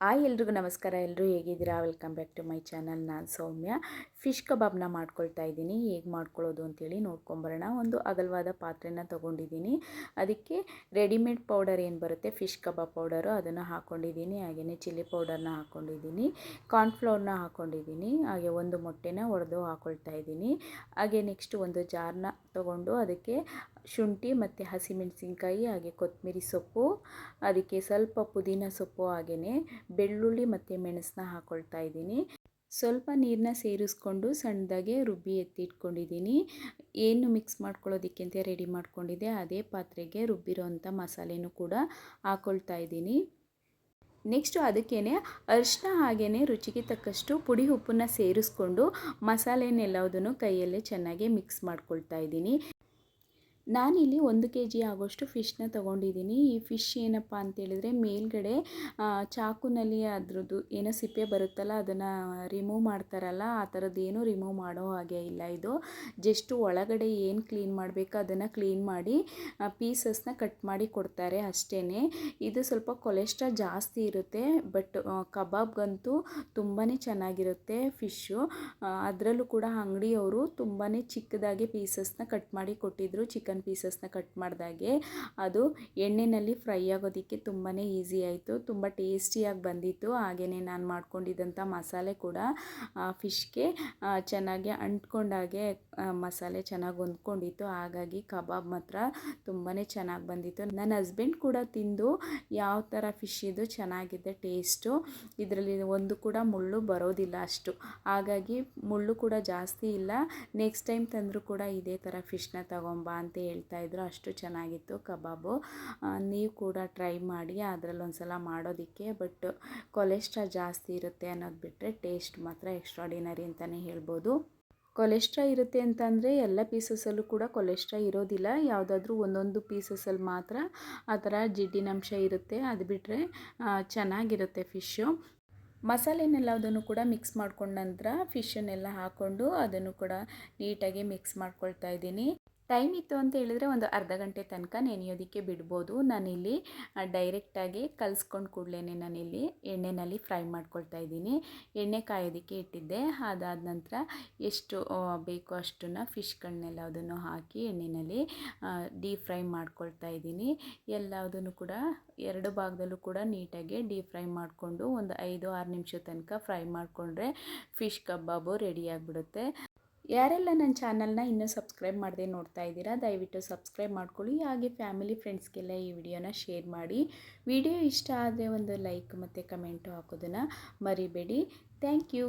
Hi ಎಲ್ರಿಗೂ ನಮಸ್ಕಾರ. ಎಲ್ಲರೂ ಹೇಗಿದ್ದೀರಾ? Welcome back to my channel ನಾನು ಸೌಮ್ಯ. ಫಿಶ್ ಕಬಾಬ್ನ ಮಾಡ್ಕೊಳ್ತಾ ಇದ್ದೀನಿ. ಹೇಗೆ ಮಾಡ್ಕೊಳ್ಳೋದು ಅಂತೇಳಿ ನೋಡ್ಕೊಂಬರೋಣ. ಒಂದು ಅಗಲವಾದ ಪಾತ್ರೆನ ತೊಗೊಂಡಿದ್ದೀನಿ. ಅದಕ್ಕೆ ರೆಡಿಮೇಡ್ ಪೌಡರ್ ಏನು ಬರುತ್ತೆ? ಫಿಶ್ ಕಬಾಬ್ ಪೌಡರು ಅದನ್ನು ಹಾಕ್ಕೊಂಡಿದ್ದೀನಿ ಹಾಗೆಯೇ ಚಿಲ್ಲಿ ಪೌಡರ್ನ ಹಾಕ್ಕೊಂಡಿದ್ದೀನಿ ಕಾರ್ನ್ಫ್ಲೋರ್ನ ಹಾಕ್ಕೊಂಡಿದ್ದೀನಿ ಹಾಗೆ ಒಂದು ಮೊಟ್ಟೆನ ಒಡೆದು ಹಾಕ್ಕೊಳ್ತಾ ಇದ್ದೀನಿ. ಹಾಗೆ ನೆಕ್ಸ್ಟ್ ಒಂದು ಜಾರ್ನ ತೊಗೊಂಡು ಅದಕ್ಕೆ ಶುಂಠಿ ಮತ್ತು ಹಸಿಮೆಣಸಿನ್ಕಾಯಿ ಹಾಗೆ ಕೊತ್ತಂಬರಿ ಸೊಪ್ಪು. ಅದಕ್ಕೆ ಸ್ವಲ್ಪ ಪುದೀನ ಸೊಪ್ಪು ಹಾಗೆಯೇ ಬೆಳ್ಳುಳ್ಳಿ ಮತ್ತು ಮೆಣಸನ್ನ ಹಾಕ್ಕೊಳ್ತಾ ಇದ್ದೀನಿ. ಸ್ವಲ್ಪ ನೀರನ್ನ ಸೇರಿಸ್ಕೊಂಡು ಸಣ್ಣದಾಗೆ ರುಬ್ಬಿ ಎತ್ತಿಟ್ಕೊಂಡಿದ್ದೀನಿ. ಏನು ಮಿಕ್ಸ್ ಮಾಡ್ಕೊಳ್ಳೋದಕ್ಕೆ ಅಂತ ರೆಡಿ ಮಾಡ್ಕೊಂಡಿದ್ದೆ, ಅದೇ ಪಾತ್ರೆಗೆ ರುಬ್ಬಿರೋಂಥ ಮಸಾಲೆನೂ ಕೂಡ ಹಾಕ್ಕೊಳ್ತಾ ಇದ್ದೀನಿ. ನೆಕ್ಸ್ಟು ಅದಕ್ಕೇ ಅರಿಶಿನ ಹಾಗೆಯೇ ರುಚಿಗೆ ತಕ್ಕಷ್ಟು ಪುಡಿ ಉಪ್ಪನ್ನು ಸೇರಿಸ್ಕೊಂಡು ಮಸಾಲೆನೆಲ್ಲದನ್ನು ಕೈಯಲ್ಲೇ ಚೆನ್ನಾಗಿ ಮಿಕ್ಸ್ ಮಾಡ್ಕೊಳ್ತಾ ಇದ್ದೀನಿ. ನಾನಿಲ್ಲಿ ಒಂದು ಕೆ ಜಿ ಆಗೋಷ್ಟು ಫಿಶ್ನ ತೊಗೊಂಡಿದ್ದೀನಿ. ಈ ಫಿಶ್ ಏನಪ್ಪ ಅಂತೇಳಿದರೆ ಮೇಲ್ಗಡೆ ಚಾಕುನಲ್ಲಿ ಅದ್ರದ್ದು ಏನೋ ಸಿಪ್ಪೆ ಬರುತ್ತಲ್ಲ, ಅದನ್ನು ರಿಮೂವ್ ಮಾಡ್ತಾರಲ್ಲ, ಆ ಥರದ್ದೇನು ರಿಮೂವ್ ಮಾಡೋ ಹಾಗೆ ಇಲ್ಲ ಇದು. ಜಸ್ಟ್ ಒಳಗಡೆ ಏನು ಕ್ಲೀನ್ ಮಾಡಬೇಕು ಅದನ್ನು ಕ್ಲೀನ್ ಮಾಡಿ ಪೀಸಸ್ನ ಕಟ್ ಮಾಡಿ ಕೊಡ್ತಾರೆ ಅಷ್ಟೇ ಇದು ಸ್ವಲ್ಪ ಕೊಲೆಸ್ಟ್ರಾಲ್ ಜಾಸ್ತಿ ಇರುತ್ತೆ ಬಟ್ ಕಬಾಬ್ಗಂತೂ ತುಂಬಾ ಚೆನ್ನಾಗಿರುತ್ತೆ ಫಿಶ್ಶು ಅದರಲ್ಲೂ ಕೂಡ ಅಂಗಡಿಯವರು ತುಂಬಾ ಚಿಕ್ಕದಾಗಿ ಪೀಸಸ್ನ ಕಟ್ ಮಾಡಿ ಕೊಟ್ಟಿದ್ದರು ಚಿಕನ್ ಚಿಕನ್ ಪೀಸಸ್ನ ಕಟ್ ಮಾಡಿದಾಗೆ ಅದು ಎಣ್ಣೆಯಲ್ಲಿ ಫ್ರೈ ಆಗೋದಕ್ಕೆ ತುಂಬಾ ಈಸಿ ಆಯಿತು, ತುಂಬ ಟೇಸ್ಟಿಯಾಗಿ ಬಂದಿತ್ತು. ಹಾಗೆಯೇ ನಾನು ಮಾಡ್ಕೊಂಡಿದ್ದಂಥ ಮಸಾಲೆ ಕೂಡ ಫಿಶ್ಗೆ ಚೆನ್ನಾಗಿ ಅಂಟ್ಕೊಂಡಾಗೆ ಮಸಾಲೆ ಚೆನ್ನಾಗಿ ಹೊಂದ್ಕೊಂಡಿತ್ತು. ಹಾಗಾಗಿ ಕಬಾಬ್ ಮಾತ್ರ ತುಂಬಾ ಚೆನ್ನಾಗಿ ಬಂದಿತ್ತು. ನನ್ನ ಹಸ್ಬೆಂಡ್ ಕೂಡ ತಿಂದು ಯಾವ ಥರ ಫಿಶ್ ಇದು ಚೆನ್ನಾಗಿದೆ, ಟೇಸ್ಟು, ಇದರಲ್ಲಿ ಒಂದು ಕೂಡ ಮುಳ್ಳು ಬರೋದಿಲ್ಲ ಅಷ್ಟು. ಹಾಗಾಗಿ ಮುಳ್ಳು ಕೂಡ ಜಾಸ್ತಿ ಇಲ್ಲ. ನೆಕ್ಸ್ಟ್ ಟೈಮ್ ತಂದರೂ ಕೂಡ ಇದೇ ಥರ ಫಿಶ್ನ ತಗೊಂಬ ಅಂತ ಹೇಳ್ತಾ ಇದ್ರು ಅಷ್ಟು ಚೆನ್ನಾಗಿತ್ತು ಕಬಾಬು. ನೀವು ಕೂಡ ಟ್ರೈ ಮಾಡಿ, ಅದರಲ್ಲಿ ಒಂದು ಸಲ ಮಾಡೋದಕ್ಕೆ. ಬಟ್ ಕೊಲೆಸ್ಟ್ರಾಲ್ ಜಾಸ್ತಿ ಇರುತ್ತೆ ಅನ್ನೋದು ಬಿಟ್ಟರೆ ಟೇಸ್ಟ್ ಮಾತ್ರ ಎಕ್ಸ್ಟ್ರಾಡಿನರಿ ಅಂತಲೇ ಹೇಳ್ಬೋದು. ಕೊಲೆಸ್ಟ್ರಾ ಇರುತ್ತೆ ಅಂತಂದರೆ ಎಲ್ಲ ಪೀಸಸಲ್ಲೂ ಕೂಡ ಕೊಲೆಸ್ಟ್ರಾ ಇರೋದಿಲ್ಲ. ಯಾವುದಾದ್ರೂ ಒಂದೊಂದು ಪೀಸಸಲ್ಲಿ ಮಾತ್ರ ಆ ಥರ ಜಿಡ್ಡಿನಂಶ ಇರುತ್ತೆ. ಅದು ಬಿಟ್ಟರೆ ಚೆನ್ನಾಗಿರುತ್ತೆ ಫಿಶ್ಶು. ಮಸಾಲೆನೆಲ್ಲದನ್ನು ಕೂಡ ಮಿಕ್ಸ್ ಮಾಡ್ಕೊಂಡ ನಂತರ ಫಿಶನ್ನೆಲ್ಲ ಹಾಕ್ಕೊಂಡು ಅದನ್ನು ಕೂಡ ನೀಟಾಗಿ ಮಿಕ್ಸ್ ಮಾಡ್ಕೊಳ್ತಾ ಇದ್ದೀನಿ. ಟೈಮ್ ಇತ್ತು ಅಂತ ಹೇಳಿದ್ರೆ ಒಂದು ಅರ್ಧ ಗಂಟೆ ತನಕ ನೆನೆಯೋದಕ್ಕೆ ಬಿಡ್ಬೋದು. ನಾನಿಲ್ಲಿ ಡೈರೆಕ್ಟಾಗಿ ಕಲಿಸ್ಕೊಂಡು ಕೂಡಲೇ ನಾನಿಲ್ಲಿ ಎಣ್ಣೆಯಲ್ಲಿ ಫ್ರೈ ಮಾಡ್ಕೊಳ್ತಾ ಇದ್ದೀನಿ. ಎಣ್ಣೆ ಕಾಯೋದಕ್ಕೆ ಇಟ್ಟಿದ್ದೆ. ಅದಾದ ನಂತರ ಎಷ್ಟು ಬೇಕೋ ಅಷ್ಟನ್ನು ಫಿಶ್ಗಳನ್ನೆಲ್ಲ ಅದನ್ನು ಹಾಕಿ ಎಣ್ಣೆಯಲ್ಲಿ ಡೀಪ್ ಫ್ರೈ ಮಾಡ್ಕೊಳ್ತಾ ಇದ್ದೀನಿ. ಎಲ್ಲದನ್ನು ಕೂಡ, ಎರಡು ಭಾಗದಲ್ಲೂ ಕೂಡ ನೀಟಾಗಿ ಡೀಪ್ ಫ್ರೈ ಮಾಡಿಕೊಂಡು ಒಂದು ಐದು ಆರು ನಿಮಿಷ ತನಕ ಫ್ರೈ ಮಾಡಿಕೊಂಡ್ರೆ ಫಿಶ್ ಕಬಾಬು ರೆಡಿಯಾಗಿಬಿಡುತ್ತೆ ಯಾರೆಲ್ಲ ನನ್ನ ಚಾನಲ್ನ ಇನ್ನೂ ಸಬ್ಸ್ಕ್ರೈಬ್ ಮಾಡದೆ ನೋಡ್ತಾ ಇದ್ದೀರಾ, ದಯವಿಟ್ಟು ಸಬ್ಸ್ಕ್ರೈಬ್ ಮಾಡ್ಕೊಳ್ಳಿ. ಹಾಗೆ ಫ್ಯಾಮಿಲಿ ಫ್ರೆಂಡ್ಸ್ಗೆಲ್ಲ ಈ ವಿಡಿಯೋನ ಶೇರ್ ಮಾಡಿ. ವಿಡಿಯೋ ಇಷ್ಟ ಆದರೆ ಒಂದು ಲೈಕ್ ಮತ್ತು ಕಮೆಂಟು ಹಾಕೋದನ್ನು ಮರಿಬೇಡಿ. Thank you.